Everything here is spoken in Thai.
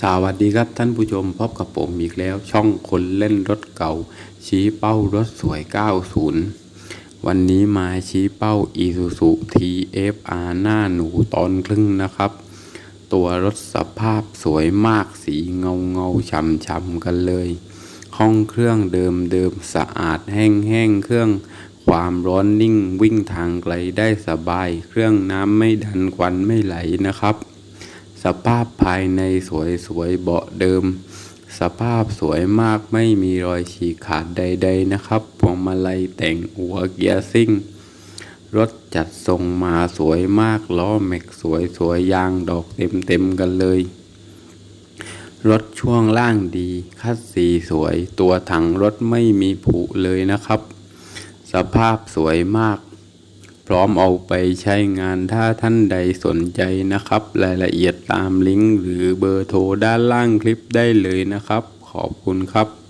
สวัสดีครับท่านผู้ชมพบกับผมอีกแล้ว ช่องคนเล่นรถเก่า ชี้เป้ารถสวย 90 วันนี้มาชี้เป้า Isuzu TFR หน้าหนูตอนครึ่งนะครับ ตัวรถสภาพสวยมากสีเงาเงาฉ่ำฉ่ำกันเลย ห้องเครื่องเดิมเดิมสะอาดแห้งแห้งเครื่องความร้อนนิ่งวิ่งทางไกลได้สบาย เครื่องน้ำไม่ดันควันไม่ไหลนะครับ สภาพภายในสวยสวยๆเบาะเดิม สภาพสวยมากไม่มีรอยฉีกขาดใด ๆ นะครับพวงมาลัยแต่งหัวเกียร์ซิ่ง รถจัดทรงมาสวยมากล้อแม็กสวยสวยๆยางดอกเต็มเต็มๆกันเลย รถช่วงล่างดีคัดสีสวยตัวถังรถไม่มีผุเลยนะครับ สภาพสวยมาก พร้อมเอาไปใช้งานถ้าท่านใดสนใจนะครับ รายละเอียดตามลิงก์หรือเบอร์โทรด้านล่างคลิปได้เลยนะครับ ขอบคุณครับ